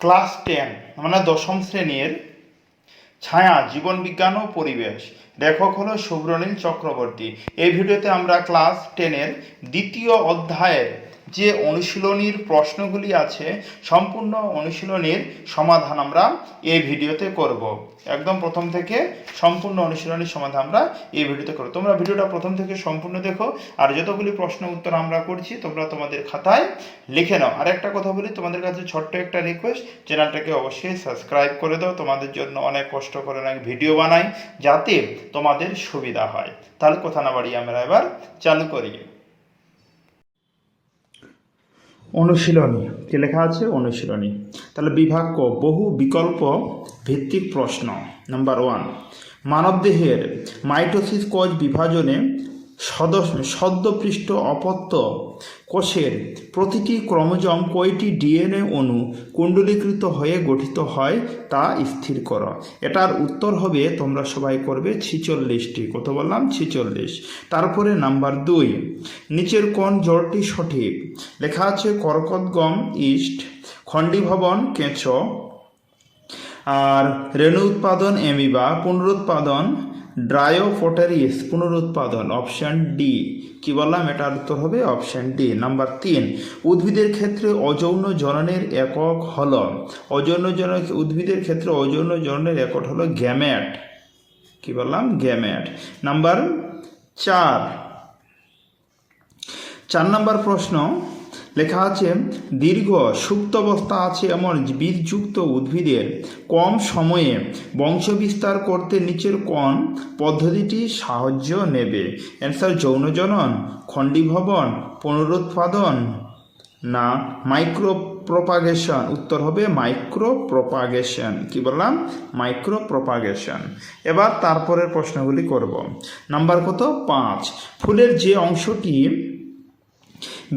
Class ten মানে দশম শ্রেণির ছায়া, জীবন বিজ্ঞান ও পরিবেশ। লেখক হলো শুভ্রনীল চক্রবর্তী। এই ভিডিওতে আমরা ক্লাস টেনের দ্বিতীয় অধ্যায়ের যে অনুশীলনীর প্রশ্নগুলি আছে, সম্পূর্ণ অনুশীলনীর সমাধান আমরা এই ভিডিওতে করব। একদম প্রথম থেকে সম্পূর্ণ অনুশীলনীর সমাধান আমরা এই ভিডিওতে করব। তোমরা ভিডিওটা প্রথম থেকে সম্পূর্ণ দেখো, আর যতগুলি প্রশ্ন উত্তর আমরা করছি, তোমরা তোমাদের খাতায় লিখে নাও। আর একটা কথা বলি, তোমাদের কাছে ছোট্ট একটা রিকোয়েস্ট চ্যানেলটাকে অবশ্যই সাবস্ক্রাইব করে দাও। তোমাদের জন্য অনেক কষ্ট করে অনেক ভিডিও বানাই, যাতে তোমাদের সুবিধা হয়। তাহলে কথা না বাড়িয়ে আমরা এবার চালু করি। অনুশীলনী। কি লেখা আছে? অনুশীলনী। তাহলে বিভাগ ক, বহু বিকল্প ভিত্তিক প্রশ্ন। নাম্বার ওয়ান মানবদেহের মাইটোসিস কোষ বিভাজনে সদস্য সদ্যপৃষ্ঠ অপত্য কোষের প্রতিটি ক্রোমোজোম কয়টি ডিএনএ অণু কুণ্ডলীকৃত হয়ে গঠিত হয় তা স্থির করো। এটার উত্তর হবে, তোমরা সবাই করবে ছিচল্লিশটি। কত বললাম? ছিচল্লিশ। তারপরে নাম্বার দুই। নিচের কোন জোরটি সঠিক। লেখা আছে কর্কটগম ইস্ট, খণ্ডীভবন কেঁচো, আর রেণু উৎপাদন এমিবা পুনরুৎপাদন ড্রায়োফোটারিস, পুনরুৎপাদন অপশান ডি কি বললাম? এটার উত্তর হবে অপশান ডি নাম্বার তিন, উদ্ভিদের ক্ষেত্রে অযৌন জননের একক হল অযৌন জন উদ্ভিদের ক্ষেত্রে অযৌন জননের একক হলো গ্যামেট। কি বললাম? গ্যামেট। নাম্বার চার চার নম্বর প্রশ্ন। লেখা আছে, দীর্ঘ সুপ্তাবস্থা আছে এমন বীজযুক্ত উদ্ভিদের কম সময়ে বংশবিস্তার করতে নিচের কোন পদ্ধতিটি সাহায্য নেবে? অ্যান্সার যৌনজনন খণ্ডীভবন, পুনরুৎপাদন। না মাইক্রো প্রপাগেশন উত্তর হবে মাইক্রো প্রপাগেশন কি বললাম? মাইক্রো প্রপাগেশন এবার তারপরের প্রশ্নগুলি করব। নাম্বার কত? পাঁচ। ফুলের যে অংশটি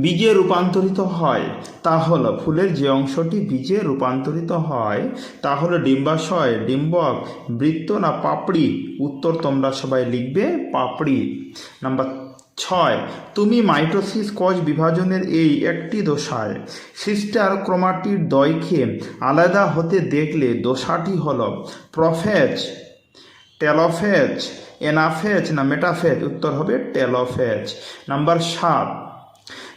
বীজে রূপান্তরিত হয়, তা হলো ফুলের যে অংশটি বীজে রূপান্তরিত হয়, তা হলো ডিম্বাশয়, ডিম্বক, বৃত্ত না পাপড়ি? উত্তর তোমরা সবাই লিখবে, পাপড়ি। নাম্বার ছয়, তুমি মাইটোসিস কোষ বিভাজনের এই একটি দোষায় সিস্টার ক্রোমাটির দয়কে আলাদা হতে দেখলে দশাটি হল প্রফেজ, টেলোফেজ, এনাফেজ না মেটাফেজ? উত্তর হবে টেলোফেজ। নাম্বার সাত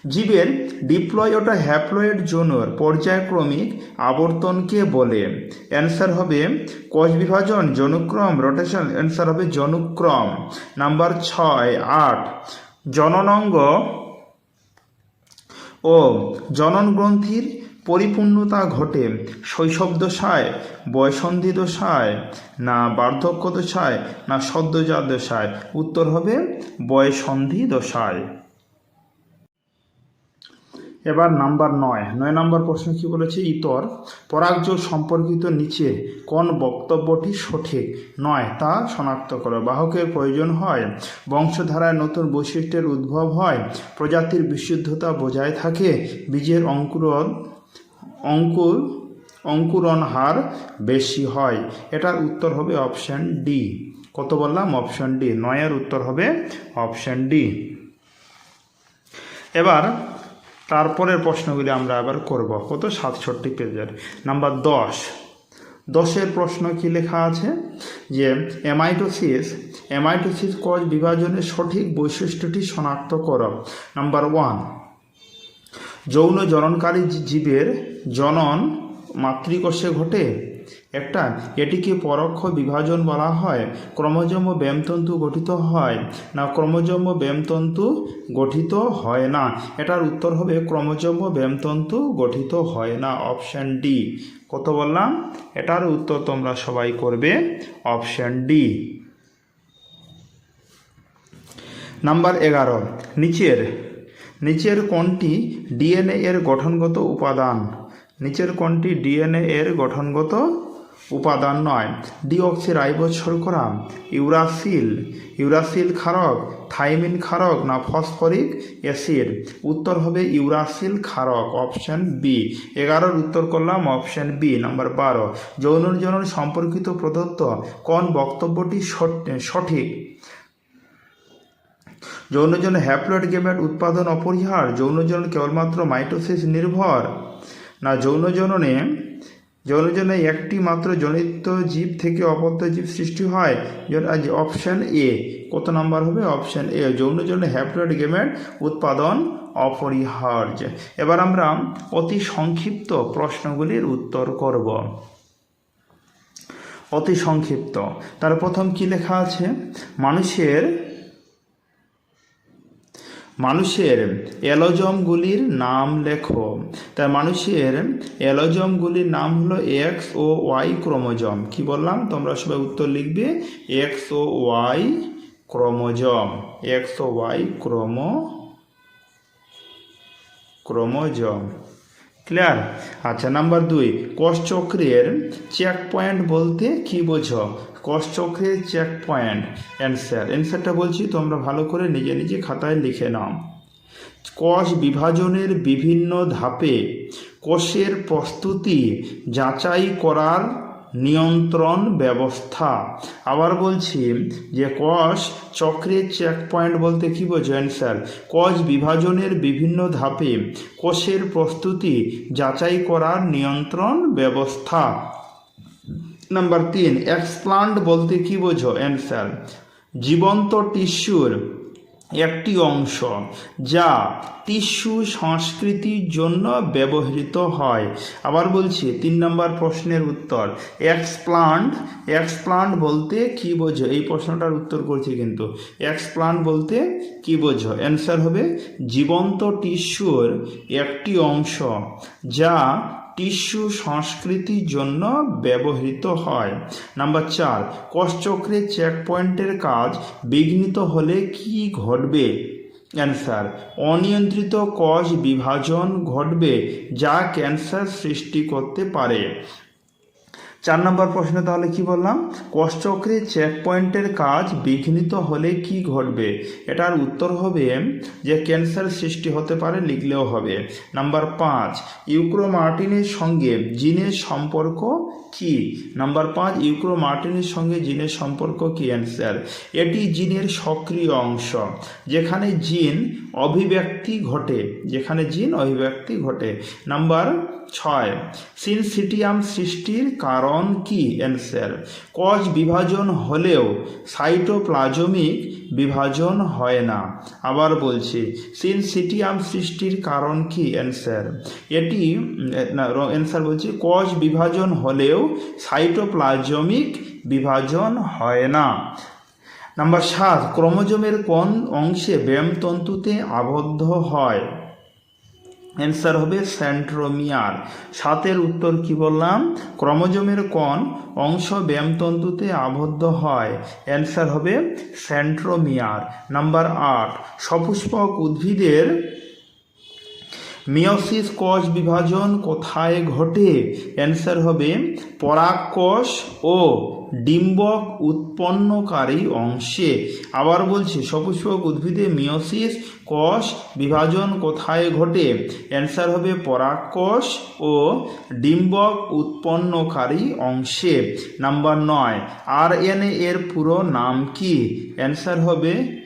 জীবের ডিপ্লয়েড ও হ্যাপ্লয়েড জোনর পর্যায়ক্রমিক আবর্তনকে বলে। অ্যান্সার হবে কোষ বিভাজন জনুক্রম রোটেশন অ্যান্সার হবে জনুক্রম। নাম্বার ছয়, আট, জননাঙ্গ ও জনন গ্রন্থির পরিপূর্ণতা ঘটে। শৈশব দশায় বয়সন্ধি দশায় না বার্ধক্য দশায় না সদ্যজাত দশায় উত্তর হবে বয়সন্ধি দশায় এবার নাম্বার নয়। নয় নাম্বার প্রশ্ন কি বলেছে? ইতর পরাগযোগ সম্পর্কিত নিচে কোন বক্তব্যটি সঠিক? নয়, তা শনাক্ত করো। বাহকের প্রয়োজন হয়, বংশধারায় নতুন বৈশিষ্ট্যের উদ্ভব হয়, প্রজাতির বিশুদ্ধতা বজায় থাকে, বীজের অঙ্কুরন অঙ্কুর অঙ্কুরণ হার বেশি হয়। এটার উত্তর হবে অপশান ডি। কত বললাম? Option D. নয়ের উত্তর হবে অপশান ডি। এবার তারপরের প্রশ্নগুলি আমরা আবার করব। কত? সাতষট্টি পেজের। নাম্বার দশ। দশের প্রশ্ন কি লেখা আছে? যে এমাইটোসিস এমাইটোসিস কোষ বিভাজনের সঠিক বৈশিষ্ট্যটি শনাক্ত কর। Number one. যৌন জননকারী জীবের জনন মাতৃকোষে ঘটে? একটা, এটিকে পরোক্ষ বিভাজন বলা হয়, ক্রমজম ব্যামতন্তু গঠিত হয়। না, ক্রমজম ব্যামতন্তু গঠিত হয় না। এটার উত্তর হবে ক্রমজম ব্যামতন্তু গঠিত হয় না, অপশান ডি। কত বললাম? এটার উত্তর তোমরা সবাই করবে, অপশান ডি। নাম্বার এগারো, নিচের। নিচের কোনটি ডিএনএ এর গঠনগত উপাদান। নিচের কোনটি ডিএনএ এর গঠনগত উপাদান নয়। ডিঅক্সিরাইবোজ শর্করা ইউরাসিল ইউরাসিল ক্ষারক, থাইমিন ক্ষারক না ফসফরিক অ্যাসিড। উত্তর হবে ইউরাসিল ক্ষারক, অপশন বি। এগারোর উত্তর করলাম, অপশন বি। নাম্বার বারো। যৌনজনন সম্পর্কিত প্রদত্ত কোন বক্তব্যটি সঠিক? যৌনজন হ্যাপ্লয়েড গেমেট উৎপাদন অপরিহার যৌনজন কেবলমাত্র মাইটোসিস নির্ভর না যৌনজননে যৌনজনে একটি মাত্র জনিত জীব থেকে অপত্য জীব সৃষ্টি হয় অপশান এ কত নাম্বার হবে? অপশান এ যৌনজনে হ্যাপ্লয়েড গেমের উৎপাদন অপরিহার্য। এবার আমরা অতি সংক্ষিপ্ত প্রশ্নগুলির উত্তর করব। অতি সংক্ষিপ্ত। তার প্রথম কি লেখা আছে? মানুষের মানুষের অ্যালোজমগুলির নাম লেখো। তার মানুষের অ্যালোজমগুলির নাম হলো এক্স ও ওয়াই ক্রোমোজম। কি বললাম? তোমরা সবাই উত্তর লিখবে, এক্স ও ওয়াই ক্রোমোজম। এক্স ও ওয়াই ক্রোমো ক্রোমোজম। ক্লিয়ার আচ্ছা নাম্বার দুই, কোষচক্রের চেক পয়েন্ট বলতে কি বোঝো? কোষচক্রের চেক পয়েন্ট অ্যান্সার অ্যান্সারটা বলছি, তোমরা ভালো করে নিজে নিজে খাতায় লিখে নাও। কোষ বিভাজনের বিভিন্ন ধাপে কোষের প্রস্তুতি যাচাই করার নিয়ন্ত্রণ ব্যবস্থা। আবার বলছি যে কোষ চক্রের চেক পয়েন্ট বলতে কি বোঝো অ্যান্সার কোষ বিভাজনের বিভিন্ন ধাপে কোষের প্রস্তুতি যাচাই করার নিয়ন্ত্রণ ব্যবস্থা। নাম্বার তিন এক্সপ্লান্ট বলতে কি বোঝো? অ্যান্সার জীবন্ত টিস্যুর একটি অংশ যা টিস্যু সংস্কৃতির জন্য ব্যবহৃত হয়। আবার বলছি, তিন নম্বর প্রশ্নের উত্তর। এক্সপ্লান্ট এক্সপ্লান্ট বলতে কি বোঝো? এই প্রশ্নটার উত্তর করছি কিন্তু। এক্সপ্লান্ট বলতে কি বোঝো? অ্যান্সার হবে, জীবন্ত টিস্যুর একটি অংশ যা টিস্যু সংস্কৃতির জন্য ব্যবহৃত হয়। নাম্বার চার কষ্টক্রে চেক পয়েন্টের কাজ বিঘ্নিত হলে কি ঘটবে? ক্যান্সার অনিয়ন্ত্রিত কষ বিভাজন ঘটবে যা ক্যান্সার সৃষ্টি করতে পারে। চার নম্বর প্রশ্ন তাহলে কি বললাম? কোষচক্রে চেক পয়েন্টের কাজ বিঘ্নিত হলে কি ঘটবে? এটার উত্তর হবে যে ক্যান্সার সৃষ্টি হতে পারে, লিখলেও হবে। নাম্বার পাঁচ, ইউক্রোমার্টিনের সঙ্গে জিনের সম্পর্ক কি? নাম্বার পাঁচ ইউক্রোমার্টিনের সঙ্গে জিনের সম্পর্ক কি? অ্যান্সার এটি জিনের সক্রিয় অংশ, যেখানে জিন অভিব্যক্তি ঘটে, যেখানে জিন অভিব্যক্তি ঘটে। নাম্বার ছয় সিনসিটিয়াম সৃষ্টির কারণ কি? অ্যান্সার কজ বিভাজন হলেও সাইটোপ্লাজমিক বিভাজন হয় না। আবার বলছি সিনসিটিয়াম সৃষ্টির কারণ কি? অ্যান্সার এটি অ্যান্সার বলছি কজ বিভাজন হলেও সাইটোপ্লাজমিক বিভাজন হয় না। নাম্বার সাত, ক্রোমোজোমের কোন অংশে ব্যায়াম তন্তুতে আবদ্ধ হয়? অ্যান্সার হবে স্যান্ট্রোমিয়ার সাতের উত্তর কি বললাম? ক্রমজমের কোন অংশ ব্যায়ামতন্তুতে আবদ্ধ হয়। অ্যান্সার হবে স্যান্ট্রোমিয়ার নাম্বার আট, সপুষ্পক উদ্ভিদের মিওসিস কোষ বিভাজন কোথায় ঘটে? অ্যান্সার হবে পরাগকোষ ও ডিম্বক উৎপন্নকারী অংশে। আবার বলছি, সপুষ্পক উদ্ভিদে মিওসিস কোষ বিভাজন কোথায় ঘটে? অ্যান্সার হবে পরাগকোষ ও ডিম্বক উৎপন্নকারী অংশে। নাম্বার নয় আর এন এর পুরো নাম কি? অ্যান্সার হবে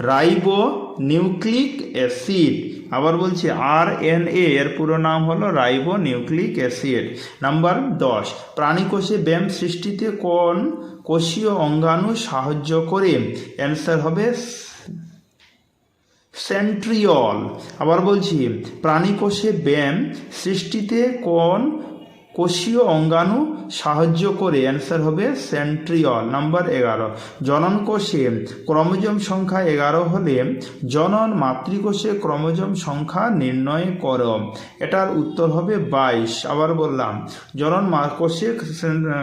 রাইবো নিউক্লিক অ্যাসিড। আবার বলছি আর এন এ এর পুরো নাম হলো রাইবো নিউক্লিক অ্যাসিড। নাম্বার দশ প্রাণী কোষে ব্যায়াম সৃষ্টিতে কোন কোষীয় অঙ্গাণু সাহায্য করে? অ্যান্সার হবে সেন্ট্রিয়ল। আবার বলছি, প্রাণীকোষে ব্যায়াম সৃষ্টিতে কোন কোষীয় অঙ্গাণু সাহায্য করে অ্যান্সার হবে সেন্ট্রিয়ল নাম্বার এগারো। জনন কোষে ক্রোমোজোম সংখ্যা এগারো হলে জনন মাতৃকোষে ক্রোমোজোম সংখ্যা নির্ণয় করো। এটার উত্তর হবে বাইশ। আবার বললাম, জনন কোষে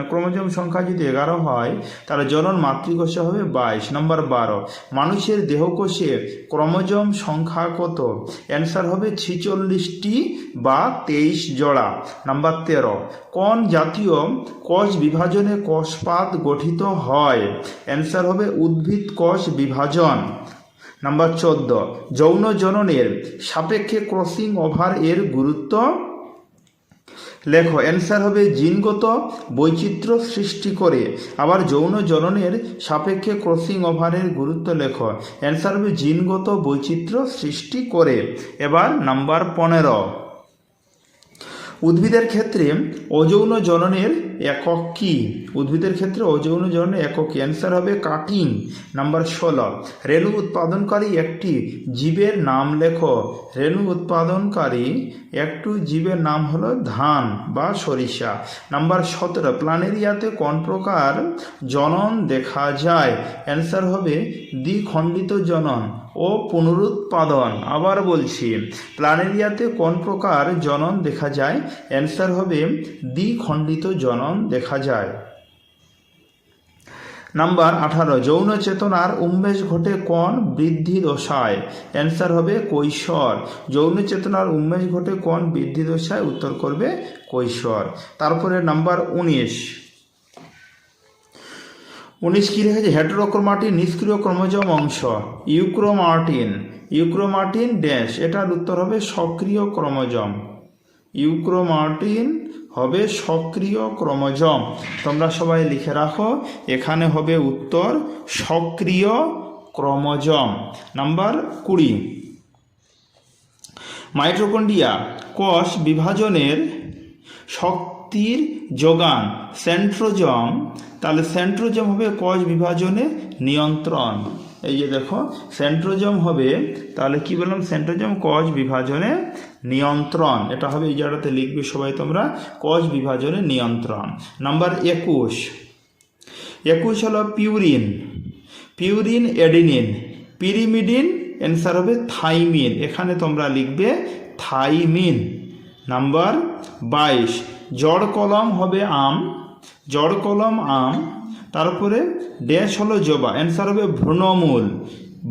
ক্রোমোজোম সংখ্যা যদি এগারো হয়, তাহলে জনন মাতৃকোষে হবে বাইশ। নাম্বার বারো, মানুষের দেহকোষে ক্রোমোজোম সংখ্যা কত? অ্যান্সার হবে ছিচল্লিশটি বা তেইশ জোড়া। নাম্বার তেরো কোন জাতীয় কোষ বিভাজনে কোষপাত গঠিত হয়? অ্যান্সার হবে উদ্ভিদ কোষ বিভাজন। নাম্বার চোদ্দ, যৌন জননের সাপেক্ষে ক্রসিং ওভার এর গুরুত্ব? লেখো অ্যান্সার হবে জিনগত বৈচিত্র্য সৃষ্টি করে। আবার যৌন জননের সাপেক্ষে ক্রসিং ওভারের গুরুত্ব লেখো। অ্যান্সার হবে জিনগত বৈচিত্র্য সৃষ্টি করে। এবার নাম্বার পনেরো। উদ্ভিদের ক্ষেত্রে অযৌন জননের একক কি? উদ্ভিদের ক্ষেত্রে অযৌন জননের একক অ্যান্সার হবে কাটিং নাম্বার ষোলো। রেণু উৎপাদনকারী একটি জীবের নাম লেখো। রেণু উৎপাদনকারী একটু জীবের নাম হলো ধান বা সরিষা। নাম্বার সতেরো প্ল্যানেরিয়াতে কোন প্রকার জনন দেখা যায়? অ্যান্সার হবে দ্বিখণ্ডিত জনন। ও পুনরুৎপাদন। আবার বলছি প্ল্যানেরিয়াতে কোন প্রকার জনন দেখা যায়? অ্যান্সার হবে, দ্বিখণ্ডিত জনন দেখা যায়। নাম্বার আঠারো, যৌন চেতনার উন্মেষ ঘটে কোন বৃদ্ধি দশায়? অ্যান্সার হবে, কৈশোর। যৌন চেতনার উন্মেষ ঘটে কোন বৃদ্ধি দশায়? উত্তর করবে, কৈশোর। তারপরে নাম্বার উনিশ। উনিশ কি রেখেছে? হেটেরোক্রোমাটিন নিষ্ক্রিয় ক্রোমোজোম অংশ, ইউক্রোমার্টিন। ইউক্রোমার্টিন ড্যাশ, এটার উত্তর হবে সক্রিয় ক্রোমোজোম। ইউক্রোমার্টিন হবে সক্রিয় ক্রোমোজোম। তোমরা সবাই লিখে রাখো, এখানে হবে উত্তর সক্রিয় ক্রোমোজোম। নাম্বার কুড়ি। মাইটোকন্ড্রিয়া কোষ বিভাজনের শক্তির যোগান সেন্ট্রোজম তাহলে সেন্ট্রোজম হবে কোষ বিভাজনে নিয়ন্ত্রণ। এই যে দেখো সেন্ট্রোজম হবে, তাহলে কি বললাম? সেন্ট্রোজম কোষ বিভাজনে নিয়ন্ত্রণ। এটা হবে এই জায়গাটাতে লিখবে সবাই তোমরা কোষ বিভাজনে নিয়ন্ত্রণ। নাম্বার একুশ। একুশ হলো purine purine adenine pyrimidine answer হবে থাইমিন এখানে তোমরা লিখবে থাইমিন নাম্বার বাইশ। জড় কলম হবে আম। জড় কলম আম তারপরে ড্যাশ হলো জবা অ্যান্সার হবে ভ্রূণমূল।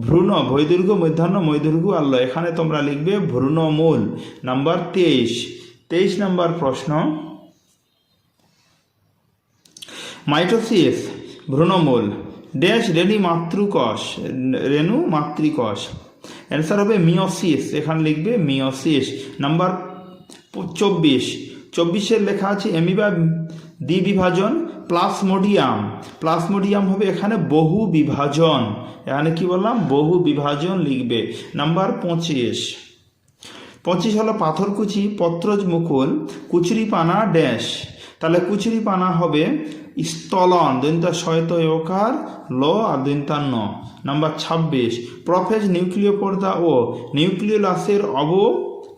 ভ্রূণ, বৈদীর্ঘ, মধ্যাহ্ন, মৈদীর্ঘ, আল্ল। এখানে তোমরা লিখবে ভ্রূণমূল। নাম্বার তেইশ। তেইশ নাম্বার প্রশ্ন। মাইটোসিস, ভ্রূণমূল। ড্যাশ রেণু মাতৃকোষ রেণু মাতৃকোষ। অ্যান্সার হবে মিওসিস এখানে লিখবে মিওসিস নাম্বার চব্বিশ। চব্বিশের লেখা আছে এমিবা দ্বিবিভাজন প্লাসমোডিয়াম। প্লাসমোডিয়াম হবে এখানে বহু বিভাজন। এখানে কি বললাম? বহু বিভাজন লিখবে। নাম্বার পঁচিশ। পঁচিশ হলো পাথরকুচি পত্রজ মুকুল কুচুরি পানা ড্যাশ। তাহলে কুচুরি পানা হবে স্থলন, দৈন্তা শয়ত ওকার ল আর দৈন্তান্ন। নাম্বার ছাব্বিশ। প্রফেজ নিউক্লিয় পর্দা ও নিউক্লিয়াসের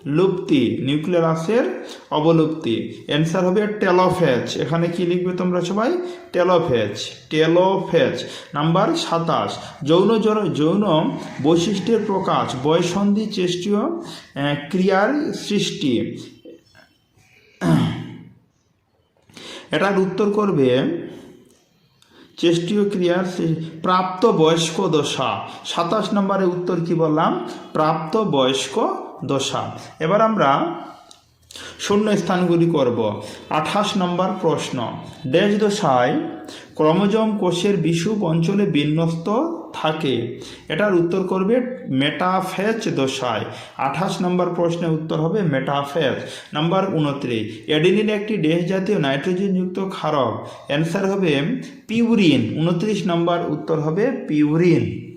অবলুপ্তি নিউক্লিয়াসের অবলুপ্তি। অ্যান্সার হবে টেলোফেজ। এখানে কি লিখবে তোমরা সবাই? টেলোফেজ। টেলোফেজ। নাম্বার সাতাশ। যৌন যৌন বৈশিষ্ট্যের প্রকাশ। বয়সন্ধি চেষ্টীয় ক্রিয়ার সৃষ্টি। এটার উত্তর করবে চেষ্টীয় ক্রিয়ার প্রাপ্ত বয়স্ক দশা। সাতাশ নম্বরে উত্তর কি বললাম? প্রাপ্ত বয়স্ক দশা। এবার আমরা শূন্য স্থানগুলি করব। আঠাশ নম্বর প্রশ্ন। ড্যাশ দশায় ক্রোমোজোম কোষের বিষুব অঞ্চলে বিন্যস্ত থাকে। এটার উত্তর করবে মেটাফেজ দশায়। আঠাশ নম্বর প্রশ্নের উত্তর হবে মেটাফেজ। নাম্বার উনত্রিশ। এডিনিন একটি ড্যাশ জাতীয় নাইট্রোজেনযুক্ত ক্ষারক। অ্যান্সার হবে পিউরিন। উনত্রিশ নম্বর উত্তর হবে পিউরিন।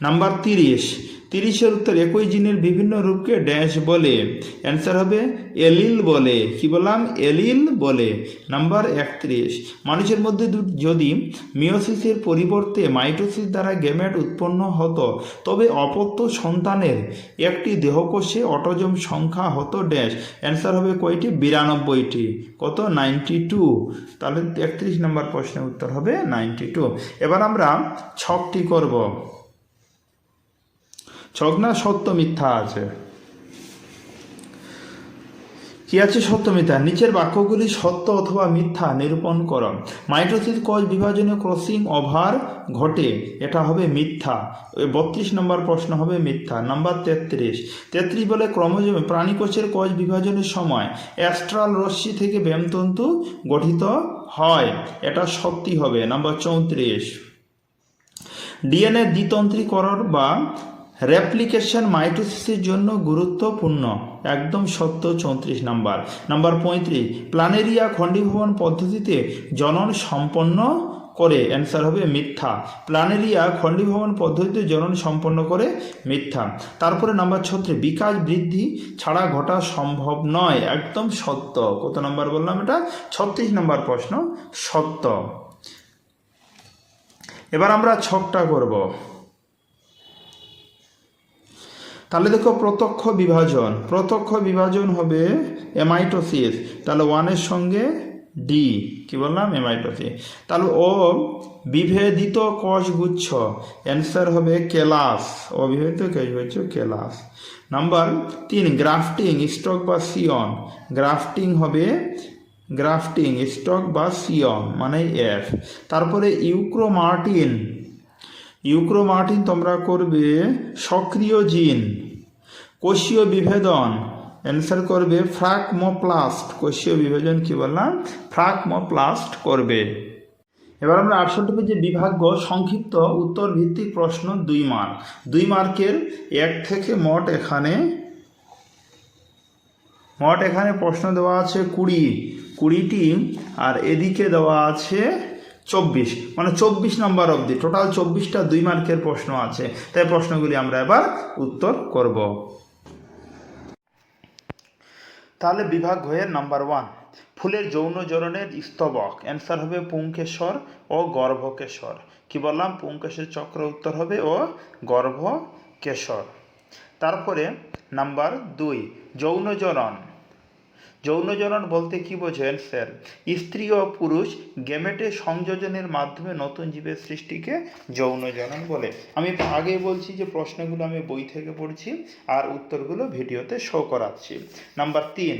নাম্বার তিরিশ। তিরিশের উত্তর, একই জিনের বিভিন্ন রূপকে ড্যাশ বলে। অ্যান্সার হবে এলিল বলে। কি বললাম? এলিল বলে। নাম্বার একত্রিশ। মানুষের মধ্যে যদি মিওসিসের পরিবর্তে মাইটোসিস দ্বারা গ্যামেট উৎপন্ন হতো, তবে অপত্য সন্তানের একটি দেহকোষে অটোজম সংখ্যা হতো ড্যাশ। অ্যান্সার হবে কয়টি? বিরানব্বইটি। কত? Ninety two. তাহলে একত্রিশ নম্বর প্রশ্নের উত্তর হবে নাইনটি টু। এবার আমরা ছকটি করব। ছক না সত্য মিথ্যা আছে। কি আছে সত্য মিথ্যা? নিচের বাক্যগুলি সত্য অথবা মিথ্যা নিরূপণ কর মাইটোসিস কোষ বিভাজনে ক্রসিং ওভার ঘটে, এটা হবে মিথ্যা। বত্রিশ নম্বর প্রশ্ন হবে মিথ্যা। নাম্বার তেত্রিশ। তেত্রিশ বলে ক্রমজমে প্রাণীকোষের কোষ বিভাজনের সময় অ্যাস্ট্রাল রশ্মি থেকে ব্যামতন্তু গঠিত হয়, এটা সত্যি হবে। নাম্বার চৌত্রিশ। ডিএনএ দ্বিতন্ত্রীকরণ বা রেপ্লিকেশন মাইটোসিসের জন্য গুরুত্বপূর্ণ। একদম সত্য, চৌত্রিশ নাম্বার। নাম্বার পঁয়ত্রিশ প্ল্যানেরিয়া খণ্ডীভবন পদ্ধতিতে জনন সম্পন্ন করে অ্যান্সার হবে মিথ্যা। প্ল্যানেরিয়া খণ্ডীভবন পদ্ধতিতে জনন সম্পন্ন করে, মিথ্যা। তারপরে নাম্বার ছত্রে বিকাশ বৃদ্ধি ছাড়া ঘটা সম্ভব নয়। একদম সত্য। কত নাম্বার বললাম এটা? ছত্রিশ নম্বর প্রশ্ন, সত্য। এবার আমরা ছকটা করব। তাহলে দেখো প্রত্যক্ষ বিভাজন প্রত্যক্ষ বিভাজন হবে এমাইটোসিস তাহলে ওয়ানের সঙ্গে ডি কি বললাম? এমাইটোসিস তাহলে ও বিভেদিত কষগুচ্ছ অ্যান্সার হবে কেলাস, অবিভেদিত কোষগুচ্ছ কেলাস। নাম্বার তিন গ্রাফটিং স্টক বা সিয়ন গ্রাফটিং হবে গ্রাফটিং স্টক বা সিয়ন মানে এফ তারপরে ইউক্রোমার্টিন ইউক্রোমার্টিন তোমরা করবে সক্রিয় জিন কোষীয় বিভেদন। অ্যান্সার করবে ফ্রাকমোপ্লাস্ট, কোষীয় বিভাজন কি বললাম? ফ্রাকমোপ্লাস্ট করবে। এবার আমরা আটষট্টি পেজে বিভাগ্য, সংক্ষিপ্ত উত্তর ভিত্তিক প্রশ্ন দুই মার্ক দুই মার্কের এক থেকে মোট এখানে মোট এখানে প্রশ্ন দেওয়া আছে কুড়ি। কুড়িটি, আর এদিকে দেওয়া আছে চব্বিশ মানে চব্বিশ নম্বর অবধি টোটাল চব্বিশটা দুই মার্কের প্রশ্ন আছে। তাই প্রশ্নগুলি আমরা এবার উত্তর করব। তাহলে বিভাগ হয়ে নাম্বার ওয়ান ফুলের যৌন জরনের স্তবক। অ্যান্সার হবে পুঙ্কেশ্বর ও গর্ভকেশ্বর কি বললাম? পুঙ্কেশ্বর চক্র উত্তর হবে ও গর্ভকেশ্বর তারপরে নাম্বার দুই যৌনজনন যৌনজনন বলতে কি বোঝেন, স্যার? স্ত্রী ও পুরুষ গেমেটে সংযোজনের মাধ্যমে নতুন জীবের সৃষ্টিকে যৌনজনন বলে। আমি আগে বলছি যে প্রশ্নগুলো আমি বই থেকে পড়ছি আর উত্তরগুলো ভিডিওতে শো করাচ্ছি। নাম্বার তিন,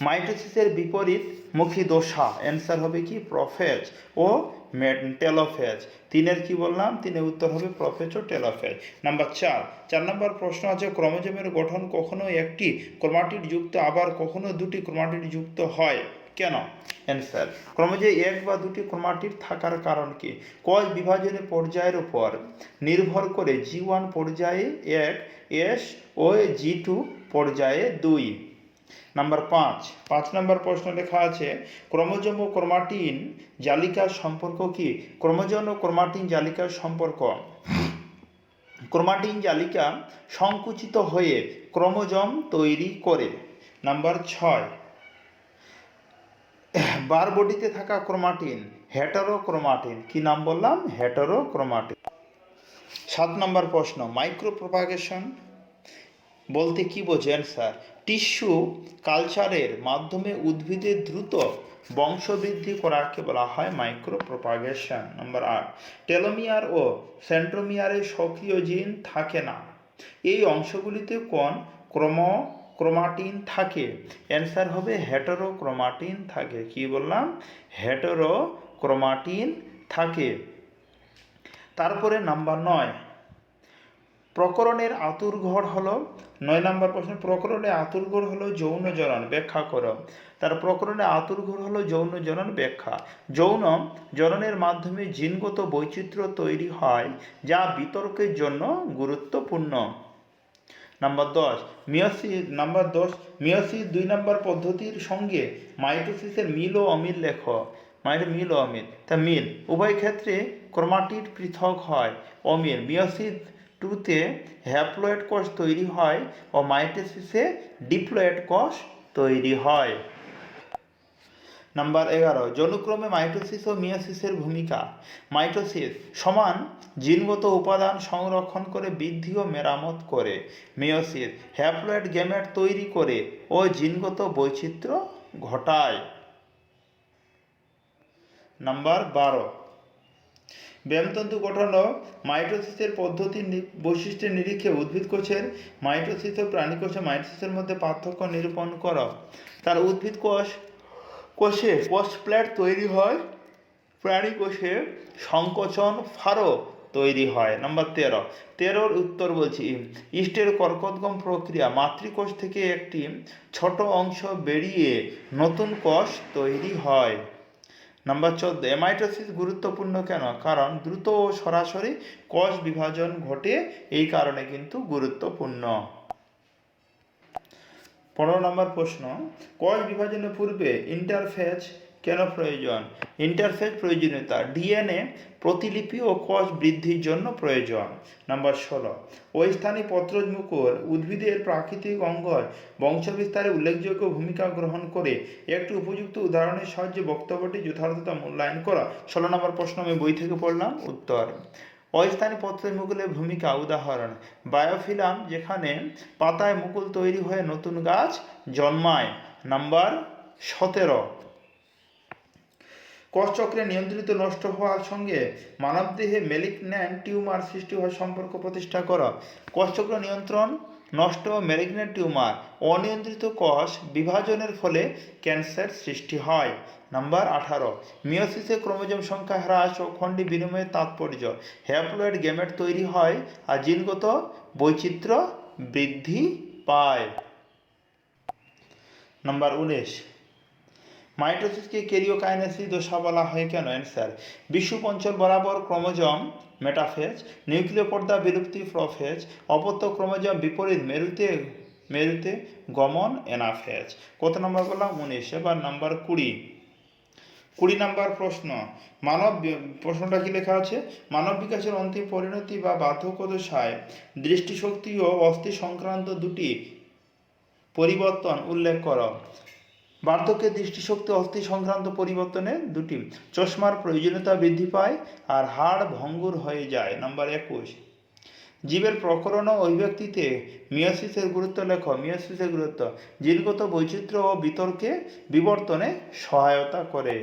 মাইটোসিসের বিপরীত মুখী দোষা অ্যান্সার হবে কি? প্রফেজ ও টেলোফেজ তিনের কি বললাম? তিনের উত্তর হবে প্রফেজ ও টেলোফেজ নাম্বার চার। চার নম্বর প্রশ্ন আছে, ক্রোমোজোমের গঠন কখনো একটি ক্রোমাটিড যুক্ত, আবার কখনো দুটি ক্রোমাটিড যুক্ত হয়? কেন? অ্যান্সার ক্রমজে এক বা দুটি ক্রোমাটিড থাকার কারণ কি? কয় বিভাজনের পর্যায়ের উপর নির্ভর করে জি ওয়ান পর্যায়ে এক এস ও জি টু পর্যায়ে দুই। নাম্বার পাঁচ। পাঁচ নাম্বার প্রশ্ন লেখা আছে, ক্রোমোজোম ও ক্রোমাটিন জালিকার সম্পর্ক কি? ক্রোমোজোম ও ক্রোমাটিন জালিকার সম্পর্ক। ক্রোমাটিন জালিকা সংকুচিত হয়ে ক্রোমোজোম তৈরি করে। নাম্বার ছয়। বার বডিতে থাকা ক্রোমাটিন, হেটারোক্রোমাটিন। কি নাম বললাম? হেটারোক্রোমাটিন। সাত নম্বর প্রশ্ন মাইক্রো প্রপাগেশন বলতে কি বোঝেন স্যার টিস্যু কালচারের মাধ্যমে উদ্ভিদের দ্রুত বংশবৃদ্ধি করাকে বলা হয় মাইক্রো প্রপাগেশন নম্বর আট, টেলোমিয়ার ও সেন্ট্রোমিয়ারে সক্রিয় জিন থাকে না। এই অংশগুলিতে কোন ক্রম ক্রোমাটিন থাকে? অ্যান্সার হবে হেটারো ক্রোমাটিন থাকে। কি বললাম? হেটারো ক্রোমাটিন থাকে। তারপরে নাম্বার নয় প্রকরণের আতুরঘর হলো, নয় নম্বর প্রশ্ন প্রকরণে আতুরঘর হলো যৌন জনন, ব্যাখ্যা করো। তার প্রকরণে আতুরঘর হলো যৌন জনন ব্যাখ্যা। যৌন জননের মাধ্যমে জিনগত বৈচিত্র্য তৈরি হয়, যা বিতর্কের জন্য গুরুত্বপূর্ণ। নাম্বার দশ মিওসিস নাম্বার দশ মিওসিস দুই নম্বর পদ্ধতির সঙ্গে মাইটোসিসের মিল ও অমিল লেখ। মাইটো মিল ও অমিল। তা মিল, উভয় ক্ষেত্রে ক্রোমাটিড পৃথক হয়, অমিল মিওসিস টুতে হ্যাপ্লয়েড কোষ তৈরি হয় ও মাইটোসিসে ডিপ্লয়েড কোষ তৈরি হয়। নাম্বার এগারো, যৌনক্রমে মাইটোসিস ও মিয়োসিসের ভূমিকা। মাইটোসিস সমান জিনগত উপাদান সংরক্ষণ করে বৃদ্ধি ও মেরামত করে। মিয়োসিস হ্যাপ্লয়েড গ্যামেট তৈরি করে ও জিনগত বৈচিত্র্য ঘটায়। নাম্বার বারো ব্যায়ামতন্তু গঠন ও মাইটোসিসের পদ্ধতির বৈশিষ্ট্যের নিরীক্ষে উদ্ভিদ কোষের মাইটোসিস ও প্রাণী কোষে মাইটোসিসের মধ্যে পার্থক্য নিরূপণ করো। তার উদ্ভিদ কোষ, কোষে কোষ প্লেট তৈরি হয়, প্রাণী কোষে সংকোচন ফারো তৈরি হয়। নম্বর তেরো, তেরোর উত্তর বলছি। ইস্টের কর্কটগম প্রক্রিয়া মাতৃকোষ থেকে একটি ছোট অংশ বেরিয়ে নতুন কোষ তৈরি হয়। নাম্বার চোদ্দ এমাইটোসিস গুরুত্বপূর্ণ কেন? কারণ দ্রুত ও সরাসরি কোষ বিভাজন ঘটে এই কারণে কিন্তু গুরুত্বপূর্ণ। পনেরো নম্বর প্রশ্ন, কোষ বিভাজনের পূর্বে ইন্টারফেজ কেন প্রয়োজন? ইন্টারফেস প্রয়োজনীয়তা ডিএনএ প্রতিলিপি ও কোষ বৃদ্ধির জন্য প্রয়োজন। নাম্বার ষোলো ওই স্থানীয় পত্রজ মুকুল উদ্ভিদের প্রাকৃতিক অঙ্গজ বংশবিস্তারে উল্লেখযোগ্য ভূমিকা গ্রহণ করে একটি উপযুক্ত উদাহরণের সাহায্যে বক্তব্যটি যথার্থতা মূল্যায়ন করা। ষোলো নম্বর প্রশ্ন আমি বই থেকে পড়লাম। উত্তর অস্থানীয় পত্রের মুকুলের ভূমিকা, উদাহরণ, বায়োফিলাম যেখানে পাতায় মুকুল তৈরি হয়ে নতুন গাছ জন্মায়। নাম্বার সতেরো কোষচক্রে নিয়ন্ত্রিত নষ্ট হওয়ার সঙ্গে মানবদেহে মেলিগন্যান্ট টিউমার সৃষ্টি হওয়ার সম্পর্ক প্রতিষ্ঠা করা। কোষচক্র নিয়ন্ত্রণ, নষ্ট মেলিগন্যান্ট টিউমার অনিয়ন্ত্রিত কোষ বিভাজনের ফলে ক্যান্সার সৃষ্টি হয়। নাম্বার আঠারো মিওসিসে ক্রোমোজোম সংখ্যা হ্রাস ও খণ্ডি বিনিময়ের তাৎপর্য। হ্যাপ্লয়েড গেমেট তৈরি হয় আর জিনগত বৈচিত্র্য বৃদ্ধি পায়। নাম্বার উনিশ মাইটোসিসকে ক্যারিওকাইনেসিস দশা বলা হয় কেন? অ্যান্সার বিশ্বপ অঞ্চল বরাবর ক্রোমোজম মেটাফেজ, নিউক্লিয় পর্দা বিলুপ্তি প্রফেজ, অপত্য ক্রোমোজম বিপরীত মেরুতে মেরুতে গমন এনাফেজ কত নম্বর বললাম? উনিশ। এবার নাম্বার কুড়ি। কুড়ি নাম্বার প্রশ্ন। মানব প্রশ্নটা কি লেখা আছে? মানব বিকাশের অন্তিম পরিণতি বা বার্ধক্য দশায় দৃষ্টিশক্তি ও অস্থি সংক্রান্ত দুটি পরিবর্তন উল্লেখ করো। বার্ধক্যে দৃষ্টিশক্তি অস্থি সংক্রান্ত পরিবর্তনে দুটি, চশমার প্রয়োজনীয়তা বৃদ্ধি পায় আর হাড় ভঙ্গুর হয়ে যায়। নাম্বার একুশ, জীবের প্রকরণ ও অভিব্যক্তিতে মিয়াসিসের গুরুত্ব লেখ। মিয়াসিসের গুরুত্ব, জিনগত বৈচিত্র্য ও বিতর্কে বিবর্তনে সহায়তা করে।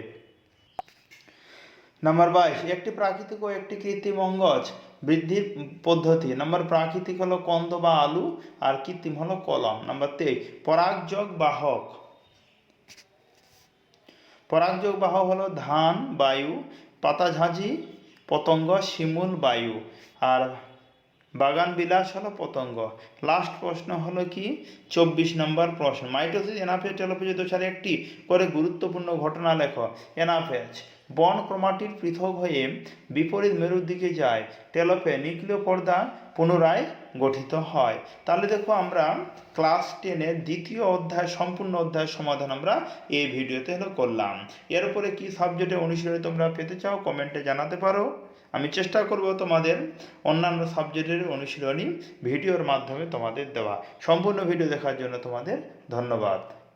নাম্বার বাইশ, একটি প্রাকৃতিক ও একটি কৃত্রিম অঙ্গজ বৃদ্ধির পদ্ধতি। নাম্বার প্রাকৃতিক হলো কন্দ বা আলু, আর কৃত্রিম হলো কলম। নাম্বার তেইশ পরাগযোগ বাহক পরাগযোগ বাহক হলো ধান, বায়ু, পাতাঝাঁঝি, পতঙ্গ, শিমুল, বায়ু। আর বাগান বিলাস হলো পতঙ্গ। লাস্ট প্রশ্ন হলো কি? চব্বিশ নম্বর প্রশ্ন। মাইটোসিস এনাফেজ টেলোফেজ দোষার একটি করে গুরুত্বপূর্ণ ঘটনা লেখো। এনাফেজ বন ক্রোমাটির পৃথক হয়ে বিপরীত মেরুর দিকে যায়। টেলোফে নিউক্লিয় পর্দা পুনরায় গঠিত হয়। তাহলে দেখো আমরা ক্লাস টেনের দ্বিতীয় অধ্যায়, সম্পূর্ণ অধ্যায়ের সমাধান আমরা এই ভিডিওতে হলো করলাম। এর উপরে কী সাবজেক্টে অনুশীলনী তোমরা পেতে চাও কমেন্টে জানাতে পারো। আমি চেষ্টা করব তোমাদের অন্যান্য সাবজেক্টের অনুশীলনী ভিডিওর মাধ্যমে তোমাদের দেওয়া। সম্পূর্ণ ভিডিও দেখার জন্য তোমাদের ধন্যবাদ।